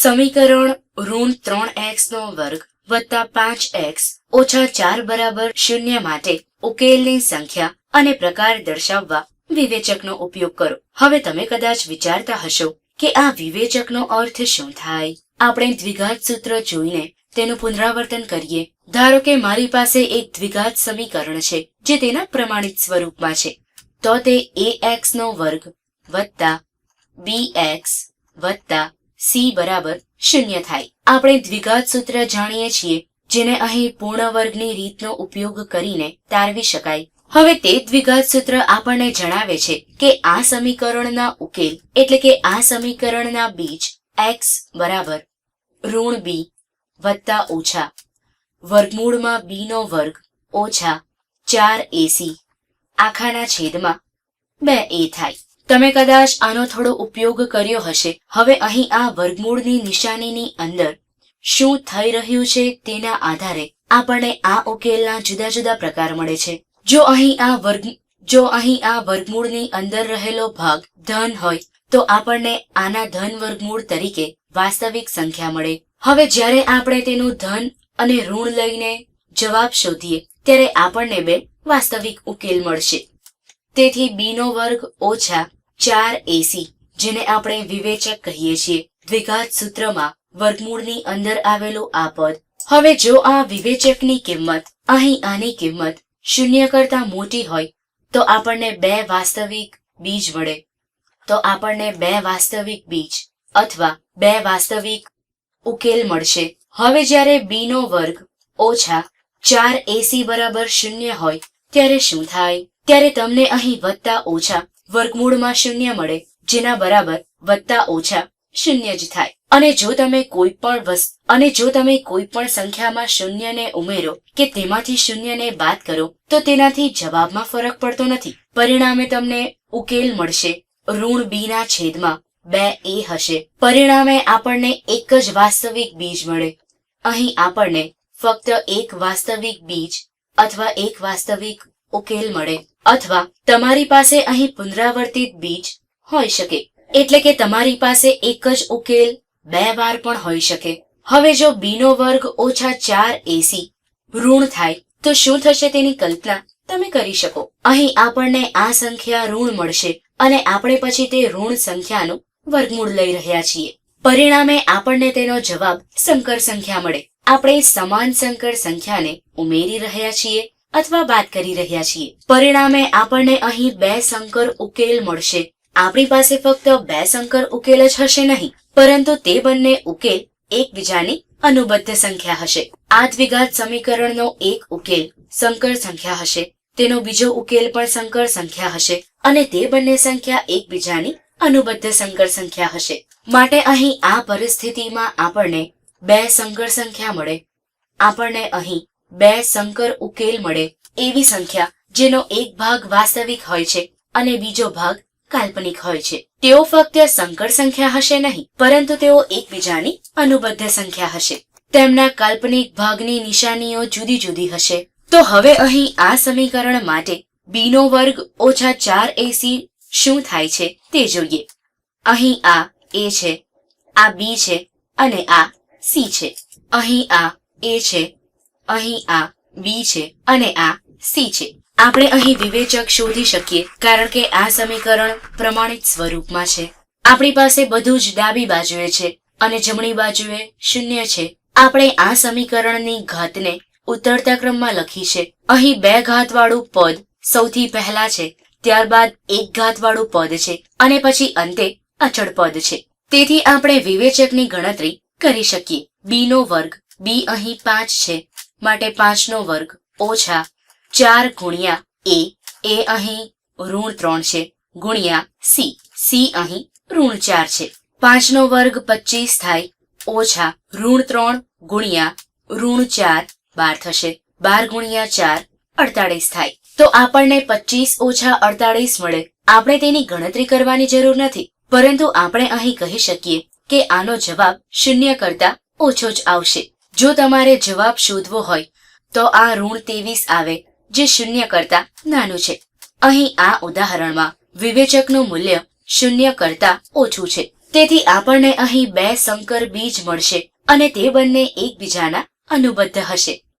સમીકરણ ઋણ ત્રણ એક્સ નો વર્ગ વત્તા પાંચ એક્સ ઓછા ચાર બરાબર શૂન્ય માટે ઉકેલની સંખ્યા અને પ્રકાર દર્શાવવા વિવેચકનો ઉપયોગ કરો. હવે તમે કદાચ વિચારતા હશો કે આ વિવેચકનો અર્થ શું થાય? આપણે દ્વિઘાત સૂત્ર જોઈને તેનું પુનરાવર્તન કરીએ. ધારો કે મારી પાસે એક દ્વિઘાત સમીકરણ છે જે તેના પ્રમાણિત સ્વરૂપમાં છે. તો તે એ એક્સ નો વર્ગ વત્તા બી એક્સ વત્તા સી બરાબર શૂન્ય થાય. આપણે દ્વિઘાત સૂત્ર જાણીએ છીએ, જેને અહીં પૂર્ણ વર્ગની રીતનો ઉપયોગ કરીને તારવી શકાય. હવે તે દ્વિઘાત સૂત્ર આપણને જણાવે છે કે આ સમીકરણના ઉકેલ, એટલે કે આ સમીકરણના બીજ એક્સ બરાબર ઋણ બી વત્તા ઓછા વર્ગમૂળમાં બી નો વર્ગ ઓછા ચાર એસી આખાના છેદમાં બે એ થાય. તમે કદાચ આનો થોડો ઉપયોગ કર્યો હશે. હવે અહીં આ વર્ગમૂળની નિશાનીની અંદર શું થઈ રહ્યું છે તેના આધારે આપણને આ ઉકેલના જુદા જુદા પ્રકાર મળે છે. જો અહીં આ વર્ગ, જો અહીં આ વર્ગમૂળની અંદર રહેલો ભાગ ધન હોય, તો આપણને આના ધન વર્ગમૂળ તરીકે વાસ્તવિક સંખ્યા મળે. હવે જ્યારે આપણે તેનું ધન અને ઋણ લઈને જવાબ શોધીએ, ત્યારે આપણને બે વાસ્તવિક ઉકેલ મળશે. તેથી બી નો વર્ગ ઓછા ચાર એસી જેને આપણે વિવેચક કહીએ છીએ. દ્વિઘાત સૂત્રમાં વર્ગમૂળની અંદર આવેલું આ પદ. હવે જો આ વિવેચકની કિંમત, અહીં આની કિંમત શૂન્ય કરતા મોટી હોય, તો આપણને બે વાસ્તવિક બીજ મળે તો આપણને બે વાસ્તવિક બીજ અથવા બે વાસ્તવિક ઉકેલ મળશે. હવે જ્યારે બી નો વર્ગ ઓછા ચાર એસી બરાબર શૂન્ય હોય, ત્યારે શું થાય? ત્યારે તમને અહીં વધતા ઓછા વર્ગમૂળમાં શૂન્ય મળે, જેના બરાબર વત્તા ઓછા શૂન્ય જ થાય. અને જો તમે કોઈ પણ વસ્તુ અને જો તમે કોઈ પણ સંખ્યામાં શૂન્યને ઉમેરો કે તેમાંથી શૂન્યને બાદ કરો, તો તેનાથી જવાબમાં ફરક પડતો નથી. પરિણામે તમને ઉકેલ મળશે. ઋણ બી ના છેદમાં બે એ હશે. પરિણામે આપણને એક જ વાસ્તવિક બીજ મળે. અહીં આપણને ફક્ત એક વાસ્તવિક બીજ અથવા એક વાસ્તવિક ઉકેલ મળે. અથવા તમારી પાસે અહીં પુનરાવર્તિત બીજ હોઈ શકે. એટલે કે તમારી પાસે એક જ ઉકેલ બે વાર પણ હોઈ શકે. હવે જો બી નો વર્ગ ઓછા ચાર એસી ઋણ થાય, તો શું થશે તેની કલ્પના તમે કરી શકો. અહીં આપણને આ સંખ્યા ઋણ મળશે અને આપણે પછી તે ઋણ સંખ્યાનું વર્ગમૂળ લઈ રહ્યા છીએ. પરિણામે આપણને તેનો જવાબ સંકર સંખ્યા મળે. આપણે સમાન સંકર સંખ્યાને ઉમેરી રહ્યા છીએ. અથવા વાત કરી રહ્યા છીએ. પરિણામે આપણને અહીં બે સંકર ઉકેલ મળશે. આપણી પાસે ફક્ત બે સંકર ઉકેલ જ હશે નહીં, પરંતુ તે બંને ઉકેલ એકબીજાની અનુબદ્ધ સંખ્યા હશે. આ દ્વિઘાત સમીકરણનો એક ઉકેલ સંકર સંખ્યા હશે. તેનો બીજો ઉકેલ પણ સંકર સંખ્યા હશે અને તે બંને સંખ્યા એકબીજાની અનુબદ્ધ સંકર સંખ્યા હશે. માટે અહીં આ પરિસ્થિતિમાં આપણને બે સંકર સંખ્યા મળે. આપણને અહીં બે સંકર ઉકેલ મળે એવી સંખ્યા જેનો એક ભાગ વાસ્તવિક હોય છે અને બીજો ભાગ કાલ્પનિક હોય છે. તેઓ ફક્ત સંકર સંખ્યા હશે નહીં, પરંતુ તેઓ એકબીજાની અનુબદ્ધ સંખ્યા હશે. તેમના કાલ્પનિક ભાગની નિશાનીઓ જુદી જુદી હશે. તો હવે અહીં આ સમીકરણ માટે બી નો વર્ગ ઓછા ચાર એસી શું થાય છે તે જોઈએ. અહીં આ એ છે, આ બી છે અને આ સી છે. અહીં આ એ છે અહીં આ બી છે અને આ સી છે. આપણે અહીં વિવેચક શોધી શકીએ, કારણ કે આ સમીકરણ પ્રમાણિત સ્વરૂપમાં છે. આપણી પાસે બધું જ ડાબી બાજુએ છે અને જમણી બાજુએ શૂન્ય છે. આપણે આ સમીકરણની ઘાતને ઉતરતા ક્રમમાં લખી છે. અહીં બે ઘાતવાળું પદ સૌથી પહેલા છે, ત્યારબાદ એક ઘાતવાળું પદ છે અને પછી અંતે અચળ પદ છે. તેથી આપણે વિવેચકની ગણતરી કરી શકીએ. બી નો વર્ગ બી અહીં પાંચ છે. માટે પાંચનો વર્ગ ઓછા ચાર ગુણ્યા એ. એ અહીં ઋણ ત્રણ છે. ગુણ્યા સી. સી અહીં ઋણ ચાર છે. પાંચનો વર્ગ પચીસ થાય ઓછા ઋણ ત્રણ ગુણ્યા ઋણ ચાર બાર થશે. બાર ગુણ્યા ચાર અડતાળીસ થાય. તો આપણને પચીસ ઓછા અડતાળીસ મળે. આપણે તેની ગણતરી કરવાની જરૂર નથી. પરંતુ આપણે અહીં કહી શકીએ કે આનો જવાબ શૂન્ય કરતા ઓછો જ આવશે. જો તમારે જવાબ શોધવો હોય, તો આ ઋણ ત્રેવીસ આવે, જે શૂન્ય કરતા નાનું છે. અહીં આ ઉદાહરણમાં વિવેચકનું મૂલ્ય શૂન્ય કરતા ઓછું છે. તેથી આપણને અહીં બે સંકર બીજ મળશે અને તે બંને એકબીજાના અનુબદ્ધ હશે.